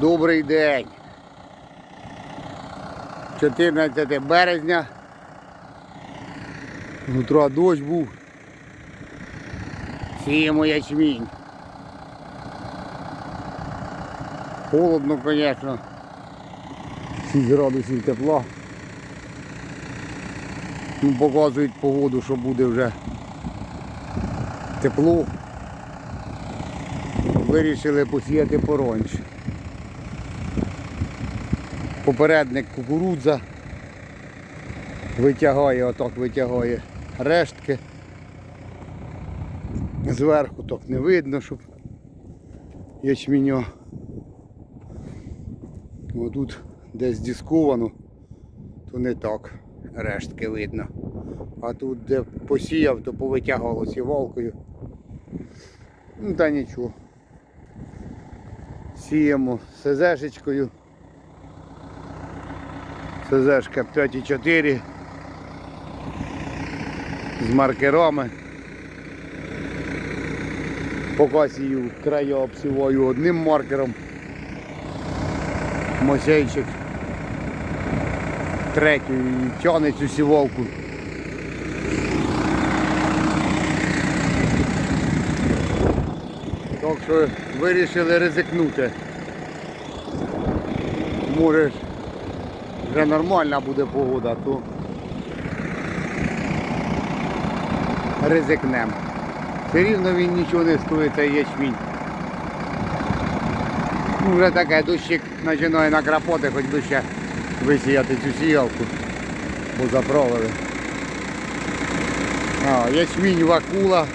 Добрий день. 14 березня. З утра дощ був. Сіємо ячмінь. Холодно, звісно. 6 градусів тепла. Ну, показують погоду, що буде вже тепло. Вирішили посіяти поронч. Попередник кукурудза витягає, отак витягає рештки. Зверху так не видно, щоб ячменю. Отут десь дисковано, то не так рештки видно. А тут де посіяв, то повитягало сівалкою. Ну та нічого. Сіємо СЗшечкою. СЗшка 5,4 з маркерами. Поки сію краю обсіваю одним маркером. Мосейчик третю і тягне цю сівалку. Так що вирішили ризикнути. Може вже нормальна буде погода, то ризикнемо. Все рівно він нічого не стоїть, цей ячмінь. Ну, вже таке дощик починає накрапоти, хоч би ще висіяти цю сіялку, бо заправили. А, ячмінь вакула.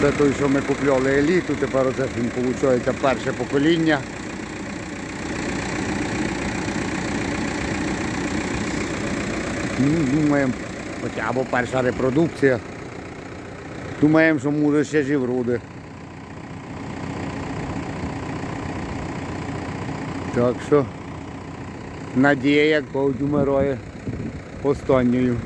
Це той, що ми купляли еліту, тепер оце виходить перше покоління. Ну, Думаємо, хоча або перша репродукція. Думаємо, що може ще жив. Так що надія, як умирає останньою.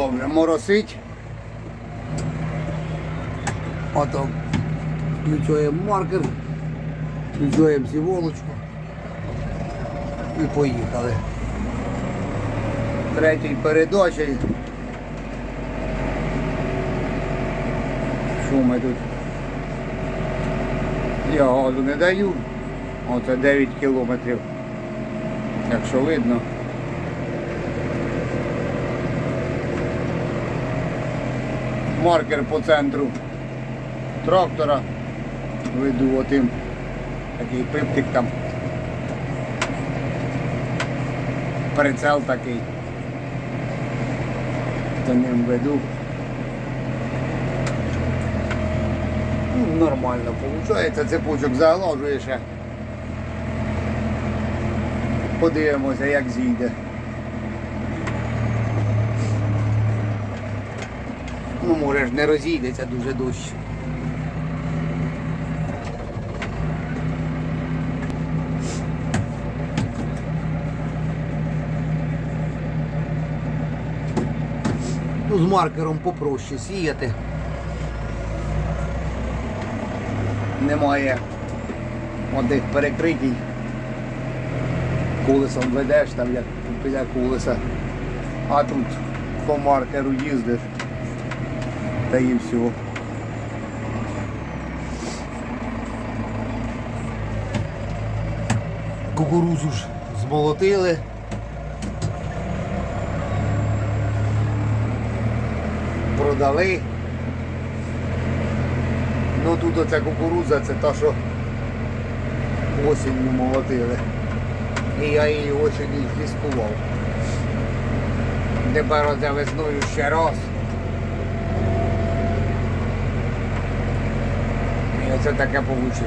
Добре, моросить. Ото включаємо маркер, включаємо сіволочку і поїхали. Третій передачей. Що ми тут? Я газу не даю. Оце 9 кілометрів. Якщо видно. Маркер по центру трактора. Веду отим такий пиптик там. Прицел такий. За ним веду. Ну, нормально виходить, цепочок заглажує ще. Подивимося, як зійде. Ну, може ж не розійдеться дуже дощ. Ну, з маркером попроще сіяти. Немає одних перекритій. Колесом ведеш там як біля колеса. А тут по маркеру їздиш та і все. Кукурузу ж змолотили. Продали. Ну тут оця кукуруза це та, що осінню молотили. І я її осінню дискував. Тепер оце весною ще раз. Оце таке вийшло.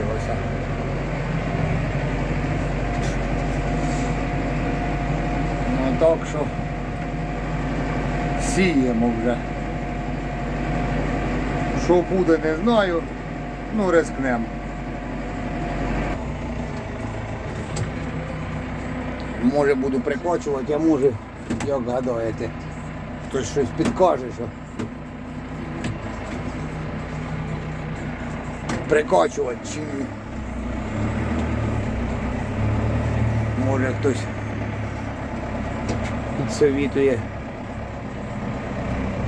Ну так що сіємо вже. Що буде, не знаю. Ну рискнемо. Може буду прикочувати, а може, як гадаєте, хтось щось підкаже, що. Прикочувати чи. Може хтось підсовітує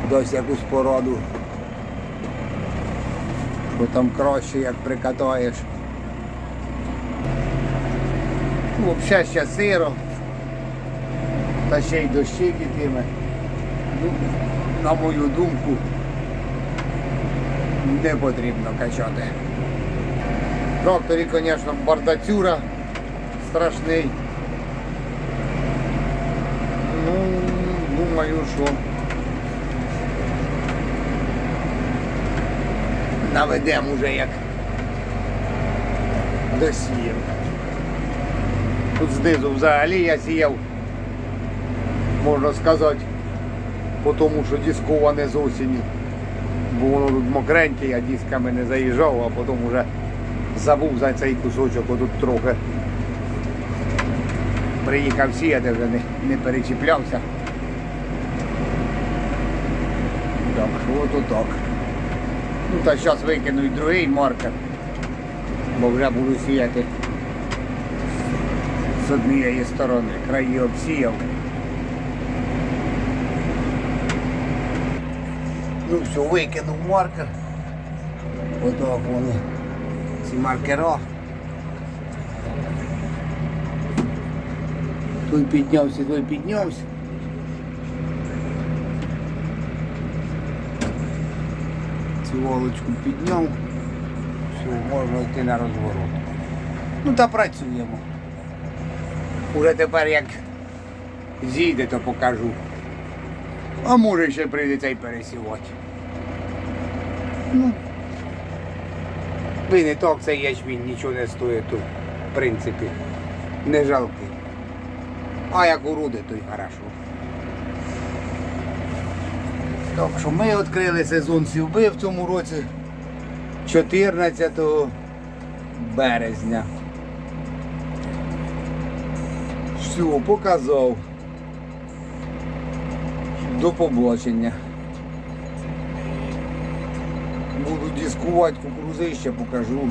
дасть якусь пораду. Бо там краще як прикатаєш. Взагалі ще сиро. Та ще й дощі китиме. Ну, на мою думку, не потрібно качати. Тракторі, звісно, бардацюра страшний. Ну, думаю, що наведемо уже як досіяв. Тут знизу взагалі я сіяв, можна сказати, по тому, що дисковане з осені. Бо воно тут мокреньке, я дисками не заїжджав, а потім вже забув за цей кусочок отут трохи. Приїхав сіяти, вже не, не перечіплявся. Так, що ото так. Ну та зараз викину і другий маркер, бо вже буду сіяти з однієї сторони. Краї обсіяв. Ну все, викинув маркер. Отак вони. Ці маркера. Той піднявся, той піднявся. Цю волочку підняв. Все, можна йти на розворот. Ну та працюємо. Уже тепер як зійде, то покажу. А може ще прийдеться й пересівати. Ну, ви не так цей ячмінь нічого не стоїть тут, в принципі, не жалкий. А як уруди, то й хорошо. Так що ми відкрили сезон сівби в цьому році 14 березня. Все, показав. До побачення. Буду дискувати кукурузище, покажу.